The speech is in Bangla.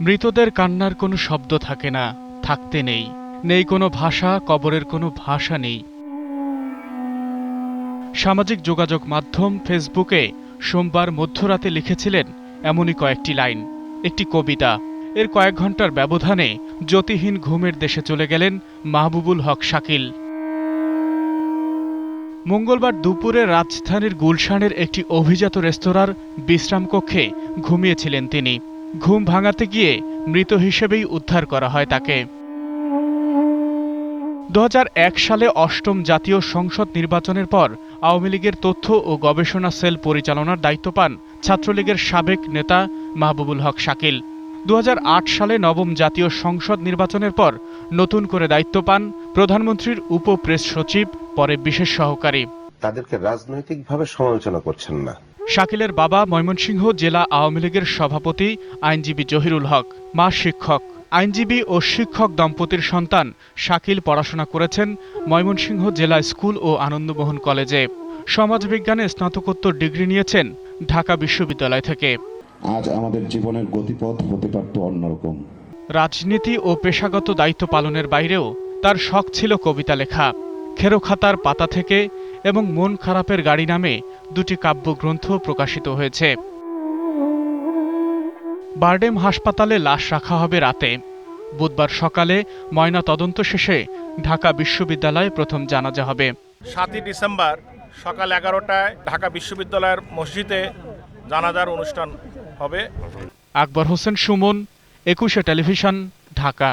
মৃতদের কান্নার কোনো শব্দ থাকে না, থাকতে নেই। নেই কোনো ভাষা, কবরের কোনো ভাষা নেই। সামাজিক যোগাযোগ মাধ্যম ফেসবুকে সোমবার মধ্যরাতে লিখেছিলেন এমনই কয়েকটি লাইন। একটি কবিতা, এর কয়েক ঘণ্টার ব্যবধানে জ্যোতিহীন ঘুমের দেশে চলে গেলেন মাহবুবুল হক শাকিল। মঙ্গলবার দুপুরে রাজধানীর গুলশানের একটি অভিজাত রেস্তোরাঁর বিশ্রাম কক্ষে ঘুমিয়েছিলেন তিনি। ঘুম ভাঙাতে গিয়ে মৃত হিসেবেই উদ্ধার করা হয় তাকে। দু হাজার এক সালে অষ্টম জাতীয় সংসদ নির্বাচনের পর আওয়ামী লীগের তথ্য ও গবেষণা সেল পরিচালনার দায়িত্ব পান ছাত্রলীগের সাবেক নেতা মাহবুবুল হক শাকিল। দু হাজার আট সালে নবম জাতীয় সংসদ নির্বাচনের পর নতুন করে দায়িত্ব পান প্রধানমন্ত্রীর উপ প্রেস সচিব, পরে বিশেষ সহকারী। তাদেরকে রাজনৈতিকভাবে সমালোচনা করছেন না। শাকিলের বাবা ময়মনসিংহ জেলা আওয়ামী লীগের সভাপতি আইনজীবী জহিরুল হক মা শিক্ষক। আইনজীবী ও শিক্ষক দম্পতির সন্তান শাকিল পড়াশোনা করেছেন ময়মনসিংহ জেলা স্কুল ও আনন্দমোহন কলেজে। সমাজবিজ্ঞানে স্নাতকোত্তর ডিগ্রি নিয়েছেন ঢাকা বিশ্ববিদ্যালয় থেকে। আজ আমাদের জীবনের গতিপথ হতে পারত অন্যরকম। রাজনীতি ও পেশাগত দায়িত্ব পালনের বাইরেও তার শখ ছিল কবিতা লেখা। খেরো খাতার পাতা থেকে এবং মন খারাপের গাড়ি নামে দুটি কাব্যগ্রন্থ প্রকাশিত হয়েছে। বারডেম হাসপাতালে লাশ রাখা হবে রাতে। বুধবার সকালে ময়না তদন্ত শেষে ঢাকা বিশ্ববিদ্যালয়ে প্রথম জানাজা হবে। সাতই ডিসেম্বর সকাল এগারোটায় ঢাকা বিশ্ববিদ্যালয়ের মসজিদে জানাজার অনুষ্ঠান হবে। আকবর হোসেন সুমন একুশে টেলিভিশন ঢাকা।